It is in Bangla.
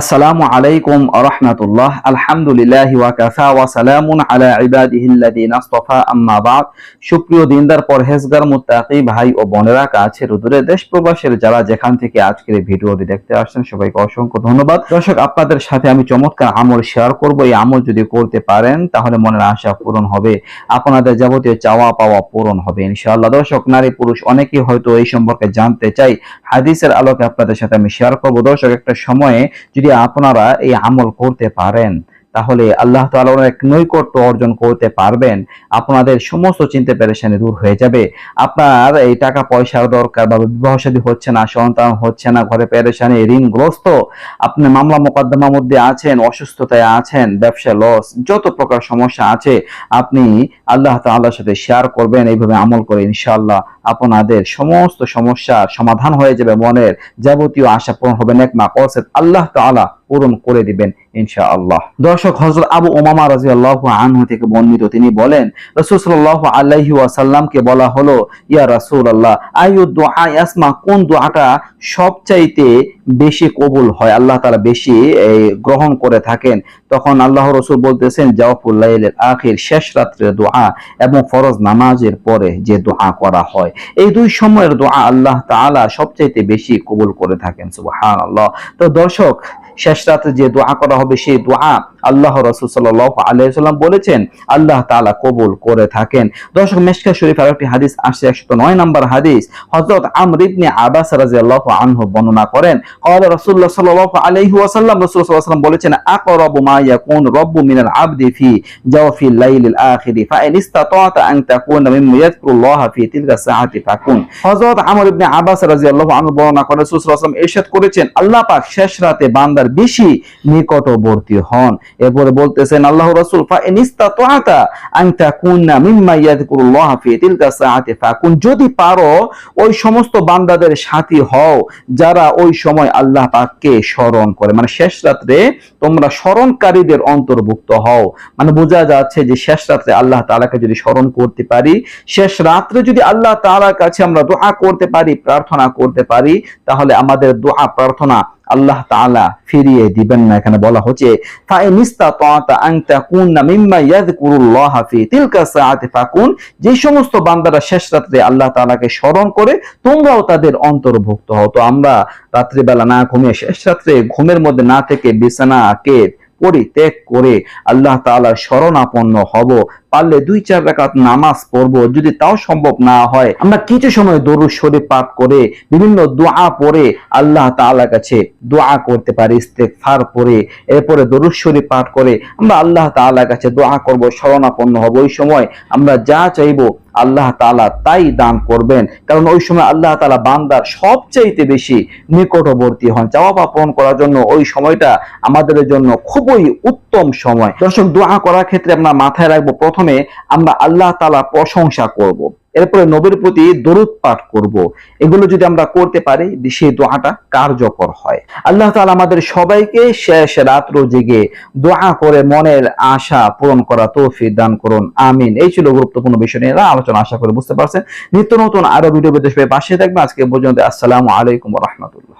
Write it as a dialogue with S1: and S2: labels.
S1: আসসালামু আলাইকুম আরহামতুল্লাহ আলহামদুলিল্লাহ ওয়াকাফা ওয়া সালামুন আলা ইবাদিহিল্লাযিনা আসতাফা। আম্মা বাদ। সুপ্রিয় দিনদার, পরহেজগার, মুত্তাকি ভাই ও বোনেরা কাছে দূরে দেশ প্রবাসের যারা যেখান থেকে আজকের ভিডিওটি দেখতে আসছেন, সবাইকে অসংখ্য ধন্যবাদ। দর্শক, আপনাদের সাথে আমি চমৎকার আমল শেয়ার করব। এই আমল যদি করতে পারেন, তাহলে মনের আশা পূরণ হবে। আপনাদের যাবতীয় চাওয়া পাওয়া পূরণ হবে, ইনশাআল্লাহ। দর্শক, নারী, পুরুষ অনেকেই হয়তো এই সম্পর্কে জানতে চাই। হাদিসের আলোকে আপনাদের সাথে আমি শেয়ার করব। দর্শক, একটা সময়ে যদি আপনারা এই আমল করতে পারেন তাহলে আল্লাহ তাআলার এক নৈকট্য অর্জন করতে পারবেন। আপনাদের সমস্ত চিন্তা পেরেশানি দূর হয়ে যাবে। আপনার এই টাকা পয়সার দরকার বা বিবাহ শাদী হচ্ছে না, সন্তান হচ্ছে না, ঘরে পেরেশানি, ঋণগ্রস্ত আপনি মামলা মোকদ্দমার মধ্যে আছেন, অসুস্থতায় আছেন, ব্যবসা লস যত প্রকার সমস্যা আছে, আপনি আল্লাহ তাআলার সাথে শেয়ার করবেন, এইভাবে আমল করে ইনশাল্লাহ আপনাদের সমস্ত সমস্যার সমাধান হয়ে যাবে মনের যাবতীয় আশা পূরণ হবে নেক মাকসদ। আল্লাহ তাআলা পূরণ করে দিবেন, ইনশাআল্লাহ। দর্শক, হযরত আবু উমামা রাদিয়াল্লাহু আনহু থেকে বর্ণিত তিনি বলেন, রাসূল সাল্লাল্লাহু আলাইহি ওয়াসাল্লামকে বলা হলো, ইয়া রাসূলুল্লাহ আইয়ু দুআ ইয়াসমা, কোন দোয়াটা সবচাইতে বেশি কবুল হয়? আল্লাহ তাআলা বেশি গ্রহণ করে থাকেন। তখন আল্লাহ রসুল বলতেছেন, জাওফুল লাইলের আখির, শেষ রাত্রের দোয়া এবং ফরজ নামাজের পরে যে দোয়া করা হয়। এই দুই সময়ের দোয়া আল্লাহ তাআলা সবচাইতে বেশি কবুল করে থাকেন, সুবহানাল্লাহ। তো দর্শক শেষ রাতে যে দোয়া করা হবে সেই দোয়া আল্লাহ রসুল সাল আলাইসাল্লাম বলেছেন, আল্লাহ তালা কবুল করে থাকেন। দর্শক মেশকা শরীফ আর একটি হাদিস আসছে একশো নয় নম্বর হাদিস। হজরত আমরিবনে আবাস রাজিয়াল্লাহ আনহু বর্ণনা করেন কল রসুল্লাহ রসুল সাল্লাম বলেছেন আক রব মাইয়া কোন মিনাল আবদি ফি যাও ফি আখিরি আন মিন ফি তিলকা সাআতি ফাকুন। হযরত আমর ইবনে রাদিয়াল্লাহু আনহু বর্ণনা করেন, রাসূল সাল্লাল্লাহু আলাইহি ওয়াসাল্লাম ইরশাদ করেছেন, আল্লাহ পাক শেষ রাতে বান্দার বেশি নিকটবর্তী হন। এরপরে বলতেছেন, আল্লাহ রাসূল, ফাইন ইসতাতা'তা আন তাকুনা মিম্মা ইয়াযকুরুল্লাহ ফি তিলকা সাআতি ফাকুন, যদি পারো, ওই সমস্ত বান্দাদের সাথী হও, যারা ওই সময় আল্লাহ পাককে স্মরণ করে। মানে শেষ রাত্রে তোমরা স্মরণকারীদের অন্তর্ভুক্ত হও। মানে বোঝা যাচ্ছে যে শেষ রাত্রে আল্লাহ তাআলাকে যদি স্মরণ করতে পারি, শেষ রাত্রে যদি আল্লাহ তাআলার কাছে আমরা দোয়া করতে পারি, প্রার্থনা করতে পারি, তাহলে আমাদের দোয়া প্রার্থনা আল্লাহ তাআলা ফিরিয়ে দিবেন না। এখানে বলা হচ্ছে যে সমস্ত বান্দারা শেষ রাত্রে আল্লাহ তাআলাকে স্মরণ করে, তোমরাও তাদের অন্তর্ভুক্ত হও। তো আমরা রাত্রিবেলা না ঘুমিয়ে শেষ রাত্রে ঘুমের মধ্যে না থেকে বিছানাকে পরিত্যাগ করে আল্লাহ তাআলার শরণাপন্ন হব। পারলে দুই, চার রাকাত নামাজ পড়ব। যদি তাও সম্ভব না হয়, আমরা কিছু সময় দরুদ শরীফ পাঠ করে, বিভিন্ন দোয়া পড়ে আল্লাহ তাআলার কাছে দোয়া করতে পারি, ইস্তেগফার পড়ে এরপরে দরুদ শরীফ পাঠ করে, আমরা আল্লাহ তাআলার কাছে দোয়া করব, শরণাপন্ন হব। ওই সময় আমরা যা চাইব আল্লাহ তাআলা তাই দান করবেন। কারণ ওই সময় আল্লাহ তাআলা বান্দার সবচাইতে বেশি নিকটবর্তী হন। চাওয়া পাওয়া পূরণ করার জন্য ওই সময়টা আমাদের জন্য খুবই উত্তম সময়। দর্শক, দোয়া করার ক্ষেত্রে আমরা মাথায় রাখব, প্রথমে আমরা আল্লাহ তাআলা প্রশংসা করব। এরপরে নবীর প্রতি দরুদ পাঠ করব। এগুলো যদি আমরা করতে পারি, সেই দোয়াটা কার্যকর হয়। আল্লাহ তাআলা আমাদের সবাইকে শেষ রাত্র জেগে দোয়া করে মনের আশা পূরণ করা তৌফিক দান করুন। আমিন। এই ছিল গুরুত্বপূর্ণ বিষয় নিয়ে আলোচনা, আশা করে বুঝতে পারছেন। নিত্য নতুন আরও ভিডিও পেতে পাশে থাকবে আজকে পর্যন্ত, আসসালামু আলাইকুম রহমতুল্লাহ।